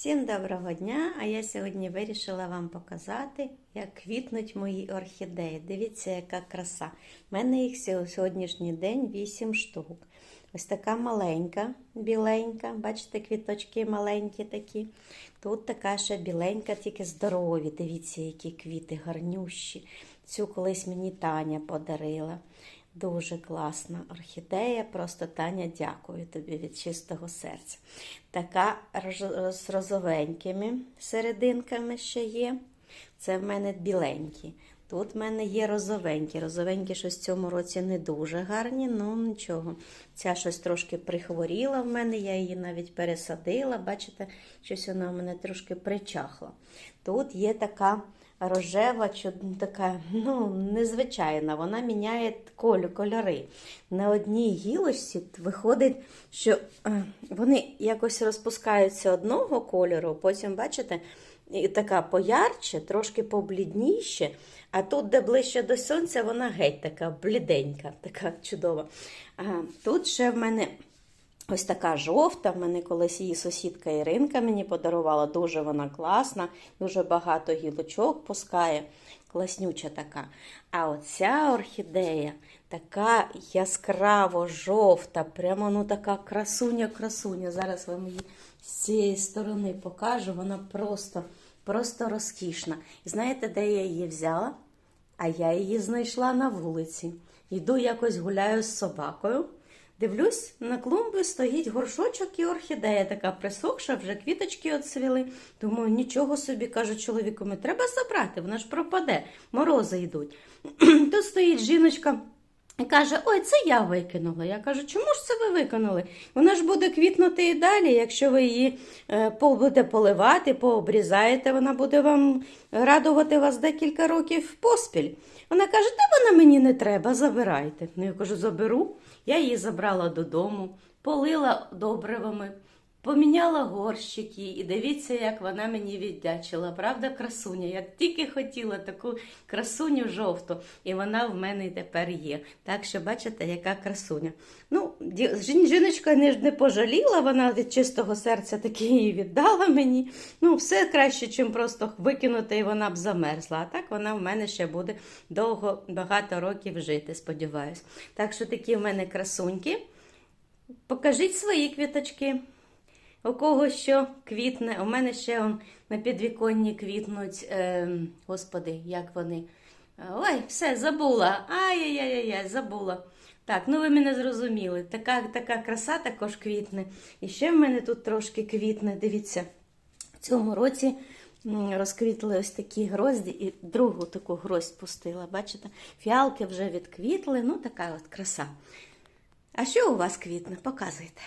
Всім доброго дня! А я сьогодні вирішила вам показати, як квітнуть мої орхідеї. Дивіться, яка краса. У мене їх сьогоднішній день 8 штук. Ось така маленька, біленька. Бачите, квіточки маленькі такі. Тут така ще біленька, тільки здорові. Дивіться, які квіти гарнющі. Цю колись мені Таня подарила. Дуже класна орхідея. Просто Таня, дякую тобі від чистого серця. Така з розовенькими серединками ще є. Це в мене біленькі. Тут в мене є розовенькі. Розовенькі щось в цьому році не дуже гарні, ну нічого. Ця щось трошки прихворіла в мене, я її навіть пересадила. Бачите, щось вона в мене трошки причахла. Тут є така рожева, така, ну, незвичайна, вона міняє колю, кольори. На одній гілочці виходить, що е, вони якось розпускаються одного кольору, потім, бачите, і така поярче, трошки поблідніше, а тут, де ближче до сонця, вона геть така бліденька, така чудова. А тут ще в мене Ось така жовта. В мене колись її сусідка Іринка мені подарувала. Дуже вона класна, дуже багато гілочок пускає. Класнюча така. А оця орхідея така яскраво жовта, прямо ну така красуня-красуня. Зараз вам її з цієї сторони покажу. Вона просто, просто розкішна. І знаєте, де я її взяла? А я її знайшла на вулиці. Йду якось гуляю з собакою. Дивлюсь, на клумбі стоїть горшочок і орхідея така присохша, вже квіточки оцвіли. Думаю, нічого собі, кажу чоловікові, треба забрати, вона ж пропаде, морози йдуть. Тут стоїть жіночка і каже: Ой, це я викинула. Я кажу, чому ж це ви викинули? Вона ж буде квітнути і далі. Якщо ви її е, будете поливати, пообрізаєте, вона буде вам радувати вас декілька років поспіль. Вона каже, та вона мені не треба, забирайте. Ну, я кажу, заберу. Я її забрала додому, полила добривами, поміняла горщики, і дивіться, як вона мені віддячила. Правда, красуня? Я тільки хотіла таку красуню жовту, і вона в мене тепер є. Так що бачите, яка красуня. Ну, жіночка не пожаліла, вона від чистого серця таки її віддала мені. Ну, все краще, чим просто викинути, і вона б замерзла. А так вона в мене ще буде довго, багато років жити, сподіваюсь. Так що такі в мене красуньки. Покажіть свої квіточки. У кого що квітне. У мене ще он, на підвіконні квітнуть. Е, господи, як вони. Ой, все, забула. Ай-яй-яй-яй, забула. Так, ну ви мене зрозуміли. Така, така краса також квітне. І ще в мене тут трошки квітне. Дивіться, в цьому році розквітли ось такі грозді, і другу таку гроздь пустила. Бачите? Фіалки вже відквітли. Ну, така от краса. А що у вас квітне? Показуйте.